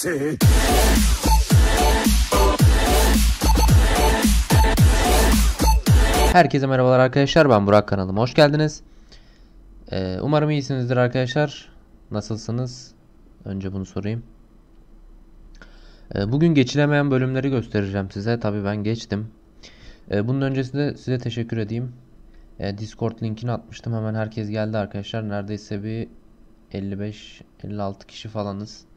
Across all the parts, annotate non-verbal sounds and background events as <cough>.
see. Herkese merhabalar arkadaşlar. Ben Burak kanalıma hoş geldiniz. Ee, umarım iyisinizdir arkadaşlar. Nasılsınız? Önce bunu sorayım. Ee, bugün geçilemeyen bölümleri göstereceğim size. Tabii ben geçtim. Ee, bunun öncesinde size teşekkür edeyim. Ee, Discord linkini atmıştım. Hemen herkes geldi arkadaşlar. Neredeyse bir 55-56 kişi falanız.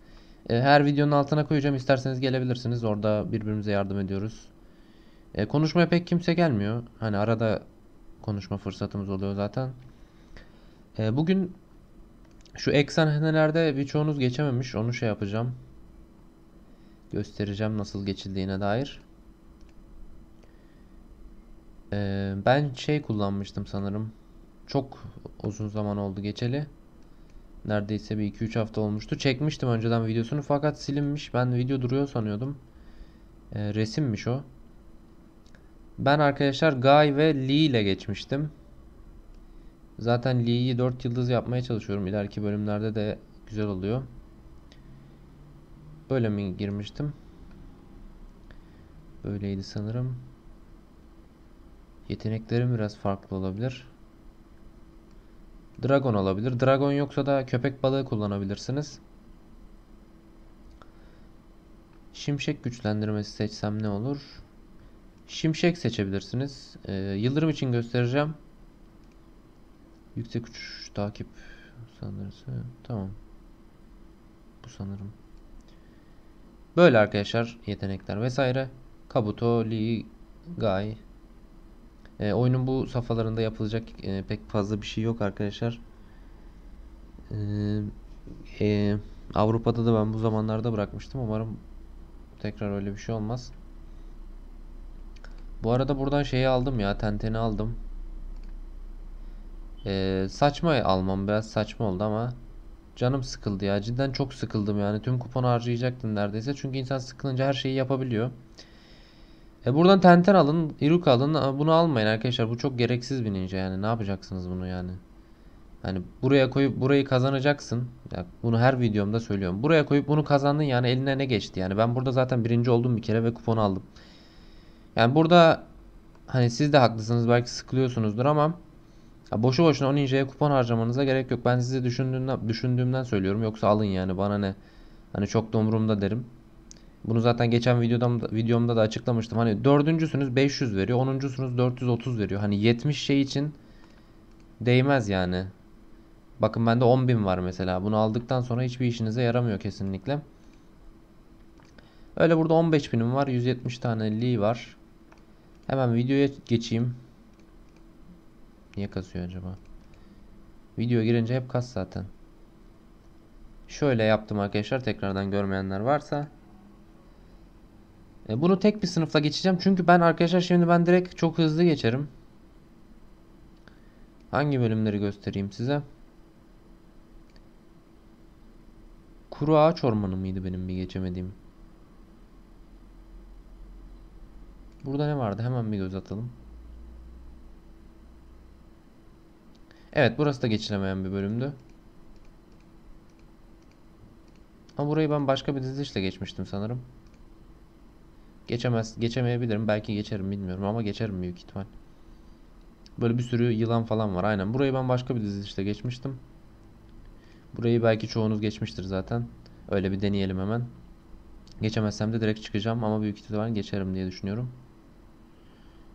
Ee, her videonun altına koyacağım. İsterseniz gelebilirsiniz. Orada birbirimize yardım ediyoruz. E, konuşmaya pek kimse gelmiyor. Hani arada konuşma fırsatımız oluyor zaten. E, bugün şu ek sahnelerde birçoğunuz geçememiş. Onu şey yapacağım. Göstereceğim nasıl geçildiğine dair. E, ben şey kullanmıştım sanırım. Çok uzun zaman oldu geçeli. Neredeyse bir 2-3 hafta olmuştu. Çekmiştim önceden videosunu fakat silinmiş. Ben video duruyor sanıyordum. E, resimmiş o. Ben arkadaşlar Guy ve Lee ile geçmiştim. Zaten Lee'yi 4 yıldız yapmaya çalışıyorum. İleriki bölümlerde de güzel oluyor. Böyle mi girmiştim? Böyleydi sanırım. Yeteneklerim biraz farklı olabilir. Dragon olabilir. Dragon yoksa da köpek balığı kullanabilirsiniz. Şimşek güçlendirmesi seçsem ne olur? Şimşek seçebilirsiniz. Ee, yıldırım için göstereceğim. Yüksek uçuş takip sanırsa tamam. Bu sanırım. Böyle arkadaşlar yetenekler vesaire. Kabuto, Lee, Guy. Ee, oyunun bu safhalarında yapılacak e, pek fazla bir şey yok arkadaşlar. Ee, e, Avrupa'da da ben bu zamanlarda bırakmıştım. Umarım tekrar öyle bir şey olmaz. Bu arada buradan şeyi aldım ya. Tenteni aldım. Ee, saçma almam. Biraz saçma oldu ama. Canım sıkıldı ya. Cidden çok sıkıldım yani. Tüm kuponu harcayacaktım neredeyse. Çünkü insan sıkılınca her şeyi yapabiliyor. E buradan tenten alın. Iruk alın. Bunu almayın arkadaşlar. Bu çok gereksiz bir ninja yani. Ne yapacaksınız bunu yani? Hani buraya koyup burayı kazanacaksın. Ya bunu her videomda söylüyorum. Buraya koyup bunu kazandın yani eline ne geçti yani. Ben burada zaten birinci oldum bir kere ve kuponu aldım. Yani burada hani siz de haklısınız belki sıkılıyorsunuzdur ama ya boşu boşuna o ninja'ya kupon harcamanıza gerek yok. Ben size düşündüğümden, düşündüğümden söylüyorum. Yoksa alın yani bana ne. Hani çok da umurumda derim. Bunu zaten geçen videomda, videomda da açıklamıştım. Hani dördüncüsünüz 500 veriyor. Onuncusunuz 430 veriyor. Hani 70 şey için değmez yani. Bakın bende 10.000 var mesela. Bunu aldıktan sonra hiçbir işinize yaramıyor kesinlikle. Öyle burada 15.000'im var. 170 tane Lee var. Hemen videoya geçeyim. Niye kasıyor acaba? Videoya girince hep kas zaten. Şöyle yaptım arkadaşlar. Tekrardan görmeyenler varsa. E, bunu tek bir sınıfla geçeceğim. Çünkü ben arkadaşlar şimdi ben direkt çok hızlı geçerim. Hangi bölümleri göstereyim size? Kuru ağaç ormanı mıydı benim bir geçemediğim? Burada ne vardı? Hemen bir göz atalım. Evet burası da geçilemeyen bir bölümdü. Ama burayı ben başka bir dizilişle geçmiştim sanırım. Geçemez, geçemeyebilirim. Belki geçerim bilmiyorum ama geçerim büyük ihtimal. Böyle bir sürü yılan falan var. Aynen. Burayı ben başka bir dizilişle geçmiştim. Burayı belki çoğunuz geçmiştir zaten. Öyle bir deneyelim hemen. Geçemezsem de direkt çıkacağım ama büyük ihtimal geçerim diye düşünüyorum.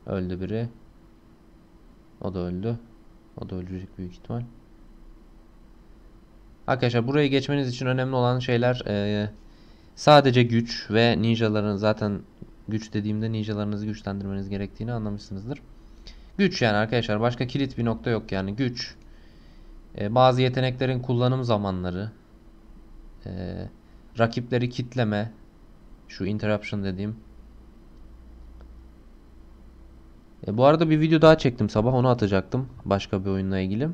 Öldü biri. O da öldü. O da ölecek büyük ihtimal. Arkadaşlar burayı geçmeniz için önemli olan şeyler e, sadece güç ve ninjaların zaten güç dediğimde ninjalarınızı güçlendirmeniz gerektiğini anlamışsınızdır. Güç yani arkadaşlar başka kilit bir nokta yok yani güç. E, bazı yeteneklerin kullanım zamanları. E, rakipleri kitleme. Şu interruption dediğim. E, bu arada bir video daha çektim sabah onu atacaktım. Başka bir oyunla ilgili.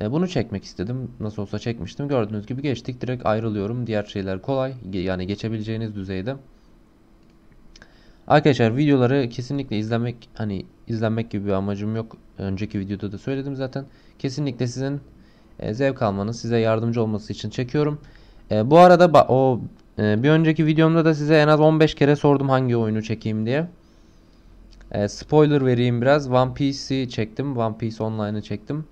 E, bunu çekmek istedim. Nasıl olsa çekmiştim. Gördüğünüz gibi geçtik. Direkt ayrılıyorum. Diğer şeyler kolay. Yani geçebileceğiniz düzeyde. Arkadaşlar videoları kesinlikle izlemek hani izlenmek gibi bir amacım yok. Önceki videoda da söyledim zaten. Kesinlikle sizin e, zevk almanız, size yardımcı olması için çekiyorum. E, bu arada o e, bir önceki videomda da size en az 15 kere sordum hangi oyunu çekeyim diye. E, spoiler vereyim biraz. One Piece'i çektim. One Piece Online'ı çektim.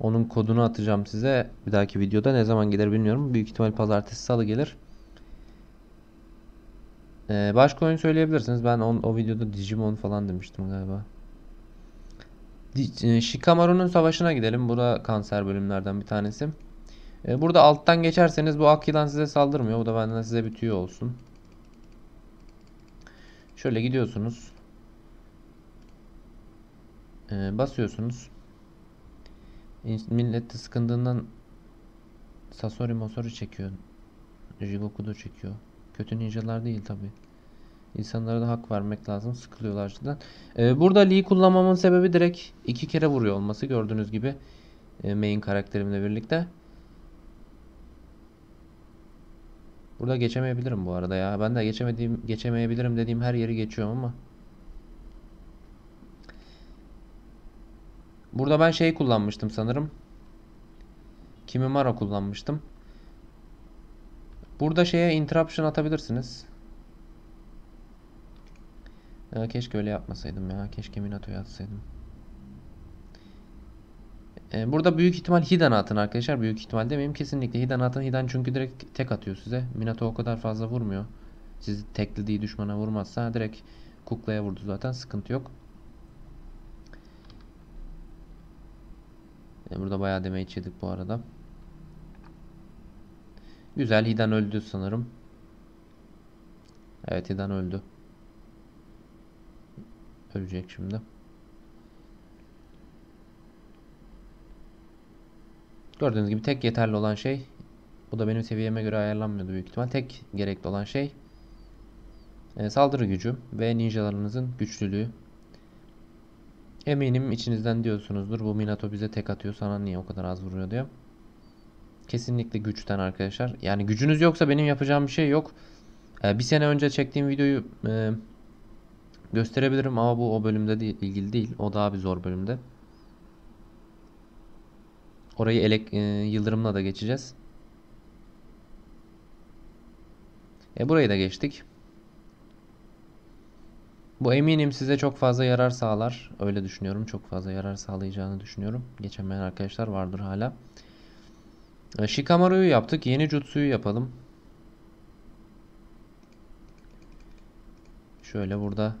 Onun kodunu atacağım size bir dahaki videoda. Ne zaman gelir bilmiyorum. Büyük ihtimal pazartesi salı gelir. E, başka oyun söyleyebilirsiniz. Ben on, o videoda Digimon falan demiştim galiba. E, Shikamaru'nun savaşına gidelim. Bu da kanser bölümlerden bir tanesi. E, burada alttan geçerseniz bu ak yılan size saldırmıyor. Bu da benden size bir tüyo olsun. Şöyle gidiyorsunuz. E, basıyorsunuz. Millet de sıkıldığından Sasori Mosori çekiyor. Jigoku da çekiyor. Kötü ninjalar değil tabi. İnsanlara da hak vermek lazım. Sıkılıyorlar cidden. E, burada Lee kullanmamın sebebi direkt iki kere vuruyor olması. Gördüğünüz gibi e, main karakterimle birlikte. Burada geçemeyebilirim bu arada ya. Ben de geçemediğim, geçemeyebilirim dediğim her yeri geçiyorum ama. Burada ben şey kullanmıştım sanırım. Kimimaro kullanmıştım. Burada şeye interruption atabilirsiniz. Ya keşke öyle yapmasaydım ya. Keşke Minato'yu atsaydım. Ee, burada büyük ihtimal Hidan atın arkadaşlar. Büyük ihtimal demeyeyim. Kesinlikle Hidan atın. Hidan çünkü direkt tek atıyor size. Minato o kadar fazla vurmuyor. Sizi teklediği düşmana vurmazsa direkt kuklaya vurdu zaten. Sıkıntı yok. Ee, burada bayağı damage yedik bu arada. Güzel. Hidan öldü sanırım. Evet Hidan öldü. Ölecek şimdi. Gördüğünüz gibi tek yeterli olan şey bu da benim seviyeme göre ayarlanmıyordu büyük ihtimal. Tek gerekli olan şey e, saldırı gücü ve ninjalarınızın güçlülüğü. Eminim içinizden diyorsunuzdur bu Minato bize tek atıyor sana niye o kadar az vuruyor diye. Kesinlikle güçten arkadaşlar. Yani gücünüz yoksa benim yapacağım bir şey yok. E, bir sene önce çektiğim videoyu e, gösterebilirim ama bu o bölümde değil, ilgili değil. O daha bir zor bölümde. Orayı elek, e, yıldırımla da geçeceğiz. E burayı da geçtik. Bu eminim size çok fazla yarar sağlar. Öyle düşünüyorum. Çok fazla yarar sağlayacağını düşünüyorum. Geçemeyen arkadaşlar vardır hala. E, Shikamaru'yu yaptık. Yeni Jutsu'yu yapalım. Şöyle burada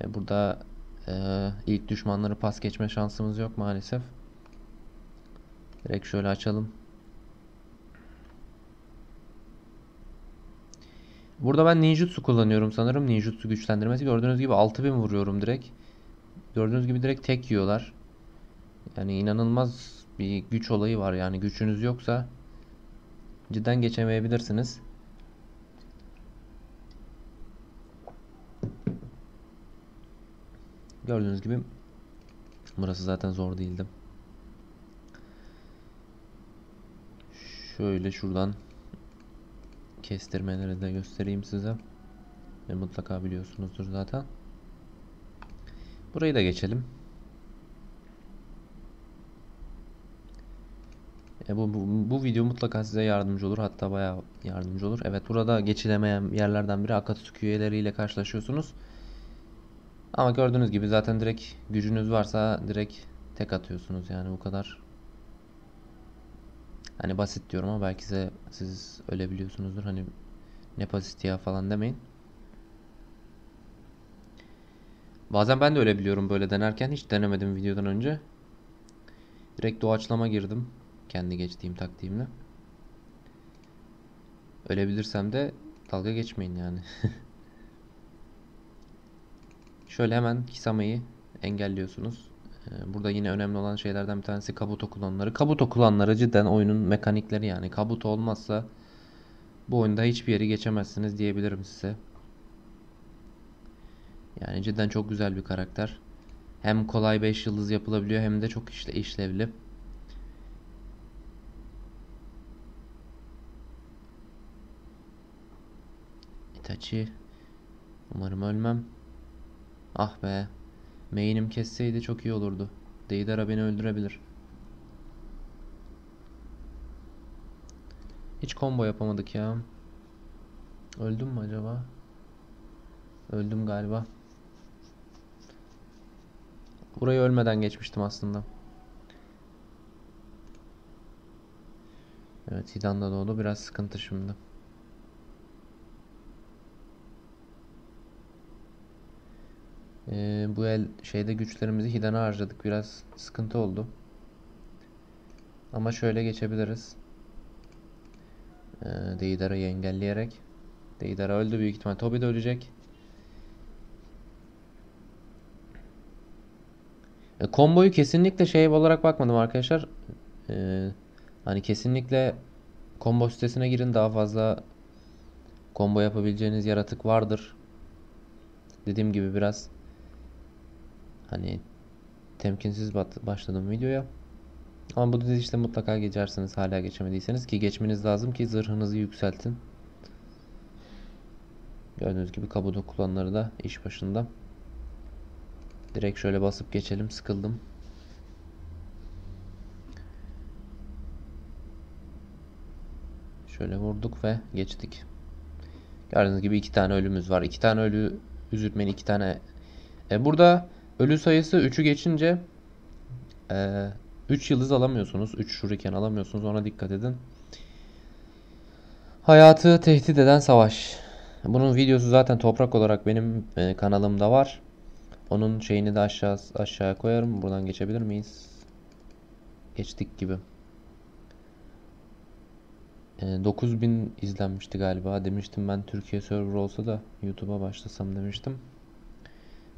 e, burada e, ilk düşmanları pas geçme şansımız yok maalesef. Direkt şöyle açalım. Burada ben ninjutsu kullanıyorum sanırım. Ninjutsu güçlendirmesi. Gördüğünüz gibi 6000 vuruyorum direkt. Gördüğünüz gibi direkt tek yiyorlar. Yani inanılmaz bir güç olayı var. Yani gücünüz yoksa cidden geçemeyebilirsiniz. Gördüğünüz gibi burası zaten zor değildi. Şöyle şuradan kestirmeleri de göstereyim size. Ve mutlaka biliyorsunuzdur zaten. Burayı da geçelim. E bu, bu, bu video mutlaka size yardımcı olur. Hatta bayağı yardımcı olur. Evet burada geçilemeyen yerlerden biri Akatsuki üyeleriyle karşılaşıyorsunuz. Ama gördüğünüz gibi zaten direkt gücünüz varsa direkt tek atıyorsunuz yani bu kadar. Hani basit diyorum ama belki size siz öyle biliyorsunuzdur. Hani ne basit ya falan demeyin. Bazen ben de öyle biliyorum böyle denerken hiç denemedim videodan önce. Direkt doğaçlama girdim kendi geçtiğim taktiğimle. Ölebilirsem de dalga geçmeyin yani. <laughs> Şöyle hemen Kisama'yı engelliyorsunuz. Ee, Burada yine önemli olan şeylerden bir tanesi Kabuto kullanımları. Kabuto kullanımları cidden oyunun mekanikleri yani. Kabuto olmazsa bu oyunda hiçbir yeri geçemezsiniz diyebilirim size. Yani cidden çok güzel bir karakter. Hem kolay 5 yıldız yapılabiliyor hem de çok işle işlevli. Itachi. Umarım ölmem. Ah be. Main'im kesseydi çok iyi olurdu. Deidara beni öldürebilir. Hiç combo yapamadık ya. Öldüm mü acaba? Öldüm galiba. Burayı ölmeden geçmiştim aslında. Evet Hidan da doğdu. Biraz sıkıntı şimdi. Ee, bu el şeyde güçlerimizi Hidan'a harcadık. Biraz sıkıntı oldu. Ama şöyle geçebiliriz. Ee, Deidar'ı engelleyerek. Deidara öldü büyük ihtimal. Tobi de ölecek. E, komboyu kesinlikle şey olarak bakmadım arkadaşlar. E, hani kesinlikle combo sitesine girin daha fazla combo yapabileceğiniz yaratık vardır. Dediğim gibi biraz hani temkinsiz başladım videoya. Ama bu dizilişte mutlaka geçersiniz hala geçemediyseniz ki geçmeniz lazım ki zırhınızı yükseltin. Gördüğünüz gibi kabuda kullananları da iş başında. Direkt şöyle basıp geçelim. Sıkıldım. Şöyle vurduk ve geçtik. Gördüğünüz gibi iki tane ölümüz var. İki tane ölü üzültmeyin. iki tane. E, burada ölü sayısı 3'ü geçince e, 3 yıldız alamıyorsunuz. 3 şuriken alamıyorsunuz. Ona dikkat edin. Hayatı tehdit eden savaş. Bunun videosu zaten toprak olarak benim e, kanalımda var. Onun şeyini de aşağı aşağıya koyarım. Buradan geçebilir miyiz? Geçtik gibi. E, 9000 izlenmişti galiba. Demiştim ben Türkiye server olsa da YouTube'a başlasam demiştim.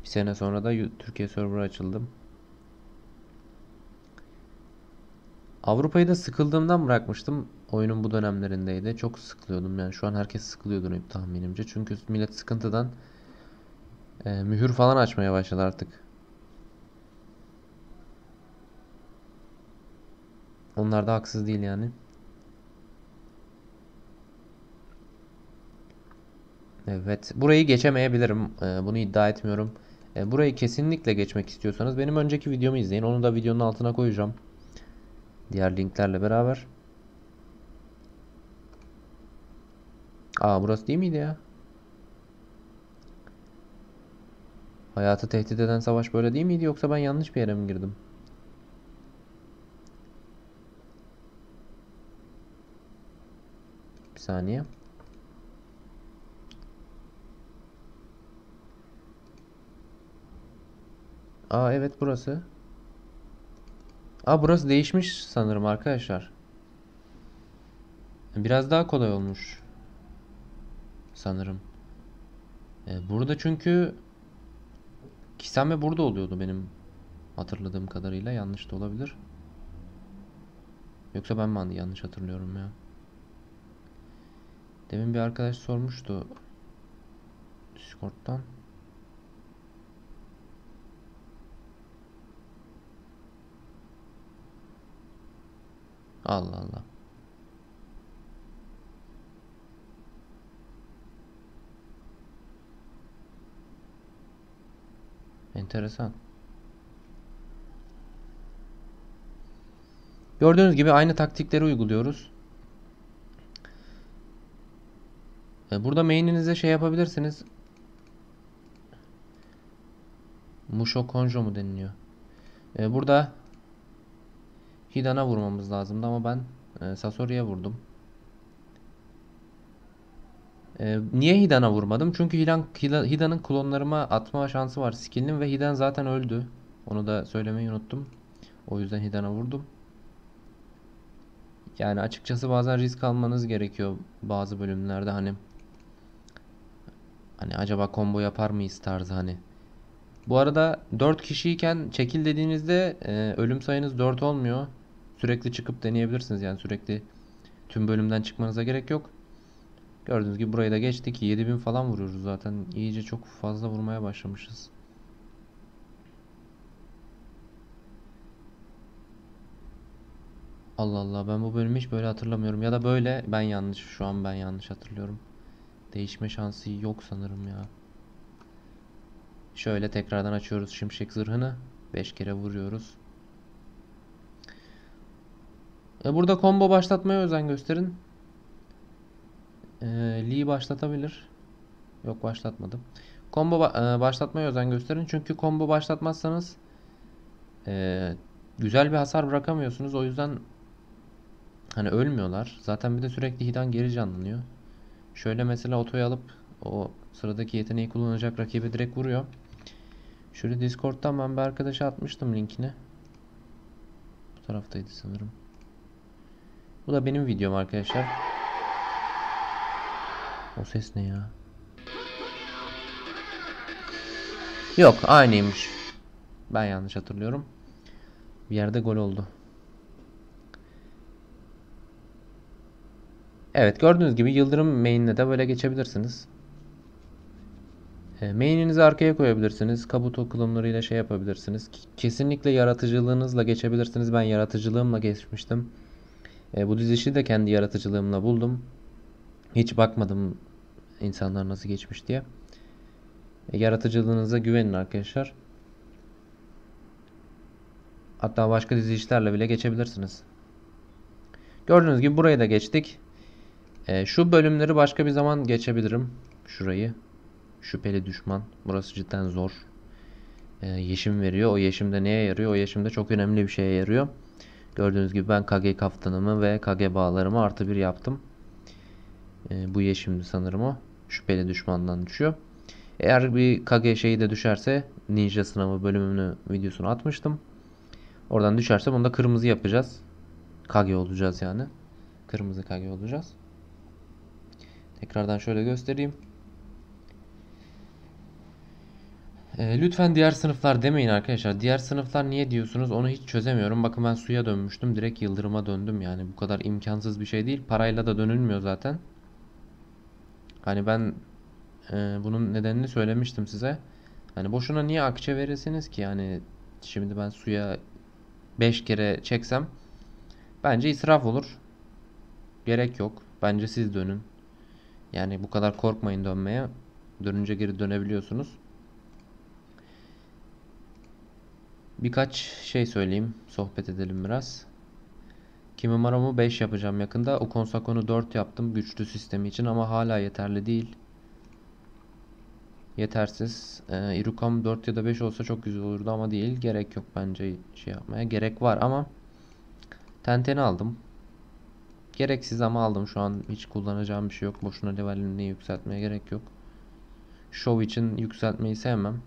Bir sene sonra da Türkiye server açıldım. Avrupa'yı da sıkıldığımdan bırakmıştım. Oyunun bu dönemlerindeydi. Çok sıkılıyordum yani. Şu an herkes sıkılıyordur tahminimce. Çünkü millet sıkıntıdan e, mühür falan açmaya başladı artık. Onlar da haksız değil yani. Evet. Burayı geçemeyebilirim. E, bunu iddia etmiyorum. E, burayı kesinlikle geçmek istiyorsanız benim önceki videomu izleyin. Onu da videonun altına koyacağım. Diğer linklerle beraber. Aa burası değil miydi ya? Hayatı tehdit eden savaş böyle değil miydi yoksa ben yanlış bir yere mi girdim? Bir saniye. Aa evet burası. Aa burası değişmiş sanırım arkadaşlar. Biraz daha kolay olmuş. Sanırım. Ee, burada çünkü Kisame burada oluyordu benim hatırladığım kadarıyla. Yanlış da olabilir. Yoksa ben mi yanlış hatırlıyorum ya? Demin bir arkadaş sormuştu Discord'dan. Allah Allah. Enteresan. Gördüğünüz gibi aynı taktikleri uyguluyoruz. Burada main'inize şey yapabilirsiniz. Musho Konjo mu deniliyor? Burada Hidan'a vurmamız lazımdı ama ben e, Sasori'ye vurdum. E, niye Hidan'a vurmadım? Çünkü Hidan, Hida- Hidan'ın klonlarıma atma şansı var skill'in ve Hidan zaten öldü. Onu da söylemeyi unuttum. O yüzden Hidan'a vurdum. Yani açıkçası bazen risk almanız gerekiyor bazı bölümlerde hani hani acaba combo yapar mıyız tarzı hani. Bu arada 4 kişiyken çekil dediğinizde e, ölüm sayınız 4 olmuyor. Sürekli çıkıp deneyebilirsiniz yani sürekli tüm bölümden çıkmanıza gerek yok. Gördüğünüz gibi burayı da geçtik. 7000 falan vuruyoruz zaten. İyice çok fazla vurmaya başlamışız. Allah Allah ben bu bölümü hiç böyle hatırlamıyorum. Ya da böyle ben yanlış şu an ben yanlış hatırlıyorum. Değişme şansı yok sanırım ya. Şöyle tekrardan açıyoruz şimşek zırhını. 5 kere vuruyoruz. E burada combo başlatmaya özen gösterin. e, Lee başlatabilir. Yok başlatmadım. Combo ba- e, başlatmaya özen gösterin. Çünkü combo başlatmazsanız e, güzel bir hasar bırakamıyorsunuz. O yüzden hani ölmüyorlar. Zaten bir de sürekli Hidan geri canlanıyor. Şöyle mesela otoyu alıp o sıradaki yeteneği kullanacak rakibi direkt vuruyor. Şöyle Discord'dan ben bir arkadaşa atmıştım linkini. Bu taraftaydı sanırım. Bu da benim videom arkadaşlar. O ses ne ya? Yok aynıymış. Ben yanlış hatırlıyorum. Bir yerde gol oldu. Evet gördüğünüz gibi Yıldırım main'le de böyle geçebilirsiniz. E, Main'inizi arkaya koyabilirsiniz. Kabuto kılımlarıyla şey yapabilirsiniz. Kesinlikle yaratıcılığınızla geçebilirsiniz. Ben yaratıcılığımla geçmiştim. E, bu dizişi de kendi yaratıcılığımla buldum. Hiç bakmadım insanlar nasıl geçmiş diye. E, yaratıcılığınıza güvenin arkadaşlar. Hatta başka dizi işlerle bile geçebilirsiniz. Gördüğünüz gibi burayı da geçtik. E, şu bölümleri başka bir zaman geçebilirim. Şurayı. Şüpheli düşman. Burası cidden zor. E, yeşim veriyor. O yeşimde neye yarıyor? O yeşimde çok önemli bir şeye yarıyor. Gördüğünüz gibi ben Kage kaftanımı ve Kage bağlarımı artı bir yaptım. E, bu yeşimdi sanırım o. Şüpheli düşmandan düşüyor. Eğer bir Kage şeyi de düşerse Ninja sınavı bölümünü videosunu atmıştım. Oradan düşerse bunu da kırmızı yapacağız. Kage olacağız yani. Kırmızı Kage olacağız. Tekrardan şöyle göstereyim. E, lütfen diğer sınıflar demeyin arkadaşlar. Diğer sınıflar niye diyorsunuz onu hiç çözemiyorum. Bakın ben suya dönmüştüm. Direkt yıldırıma döndüm yani. Bu kadar imkansız bir şey değil. Parayla da dönülmüyor zaten. Hani ben e, bunun nedenini söylemiştim size. Hani boşuna niye akçe verirsiniz ki? Yani şimdi ben suya 5 kere çeksem bence israf olur. Gerek yok. Bence siz dönün. Yani bu kadar korkmayın dönmeye. Dönünce geri dönebiliyorsunuz. Birkaç şey söyleyeyim. Sohbet edelim biraz. Kimimaramu 5 yapacağım yakında. Okonsakon'u 4 yaptım güçlü sistemi için ama hala yeterli değil. Yetersiz. Ee, Irukam 4 ya da 5 olsa çok güzel olurdu ama değil. Gerek yok bence şey yapmaya. Gerek var ama Tenten'i aldım. Gereksiz ama aldım. Şu an hiç kullanacağım bir şey yok. Boşuna levelini yükseltmeye gerek yok. Show için yükseltmeyi sevmem.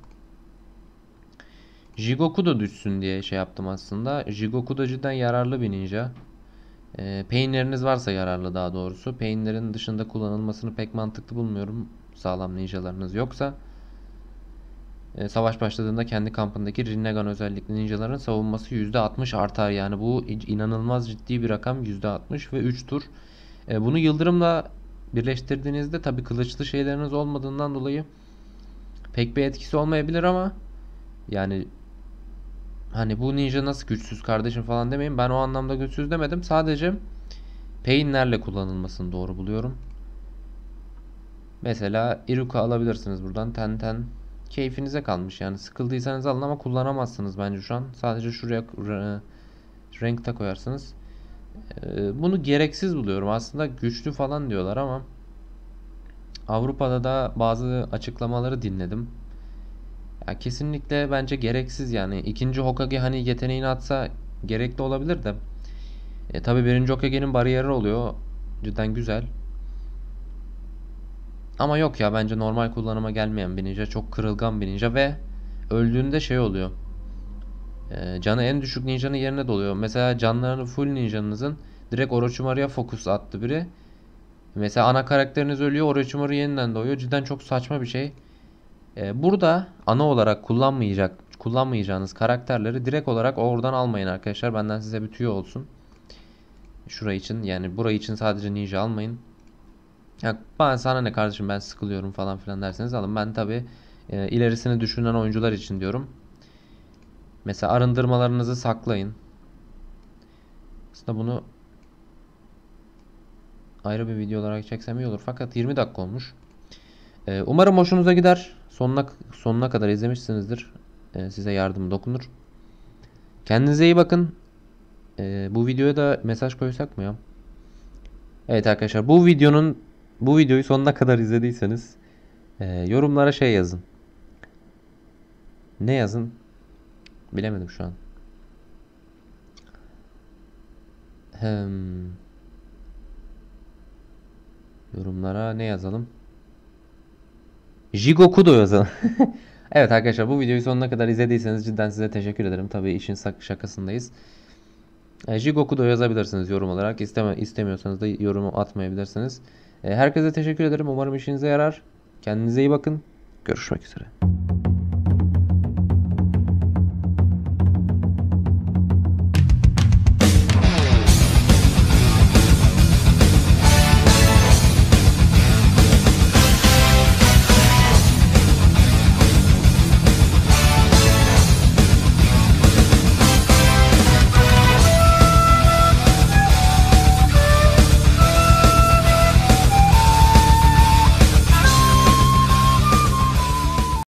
Jigoku da düşsün diye şey yaptım aslında. Jigoku da cidden yararlı bir ninja. E, Pain'leriniz varsa yararlı daha doğrusu. Pain'lerin dışında kullanılmasını pek mantıklı bulmuyorum. Sağlam ninjalarınız yoksa. E, savaş başladığında kendi kampındaki Rinnegan özellikli ninjaların savunması %60 artar. Yani bu inanılmaz ciddi bir rakam. %60 ve 3 tur. E, bunu yıldırımla birleştirdiğinizde tabi kılıçlı şeyleriniz olmadığından dolayı pek bir etkisi olmayabilir ama yani hani bu ninja nasıl güçsüz kardeşim falan demeyin. Ben o anlamda güçsüz demedim. Sadece pain'lerle kullanılmasını doğru buluyorum. Mesela Iruka alabilirsiniz buradan. Ten ten keyfinize kalmış. Yani sıkıldıysanız alın ama kullanamazsınız bence şu an. Sadece şuraya renk de koyarsınız. Ee, bunu gereksiz buluyorum. Aslında güçlü falan diyorlar ama Avrupa'da da bazı açıklamaları dinledim. Ya kesinlikle bence gereksiz yani. İkinci Hokage hani yeteneğini atsa gerekli olabilir de. E, tabi birinci Hokage'nin bariyeri oluyor. Cidden güzel. Ama yok ya bence normal kullanıma gelmeyen bir ninja. Çok kırılgan bir ninja ve öldüğünde şey oluyor. E, canı en düşük ninjanın yerine doluyor. Mesela canlarını full ninjanızın direkt Orochimaru'ya fokus attı biri. Mesela ana karakteriniz ölüyor Orochimaru yeniden doğuyor. Cidden çok saçma bir şey. Ee, burada ana olarak kullanmayacak kullanmayacağınız karakterleri direkt olarak oradan almayın arkadaşlar. Benden size bir tüyo olsun. Şurayı için yani burayı için sadece ninja almayın. Ya ben sana ne kardeşim ben sıkılıyorum falan filan derseniz alın. Ben tabi e, ilerisini düşünen oyuncular için diyorum. Mesela arındırmalarınızı saklayın. Aslında bunu ayrı bir video olarak çeksem iyi olur. Fakat 20 dakika olmuş. Ee, umarım hoşunuza gider. Sonuna sonuna kadar izlemişsinizdir. Ee, size yardım dokunur. Kendinize iyi bakın. Ee, bu videoya da mesaj koysak mı ya? Evet arkadaşlar bu videonun bu videoyu sonuna kadar izlediyseniz e, yorumlara şey yazın. Ne yazın? Bilemedim şu an. Hem yorumlara ne yazalım? Jigokudo yazalım. <laughs> Evet arkadaşlar bu videoyu sonuna kadar izlediyseniz cidden size teşekkür ederim. Tabii işin şakasındayız. E, Jigokudo yazabilirsiniz yorum olarak. İsteme, istemiyorsanız da yorumu atmayabilirsiniz. E, herkese teşekkür ederim. Umarım işinize yarar. Kendinize iyi bakın. Görüşmek üzere.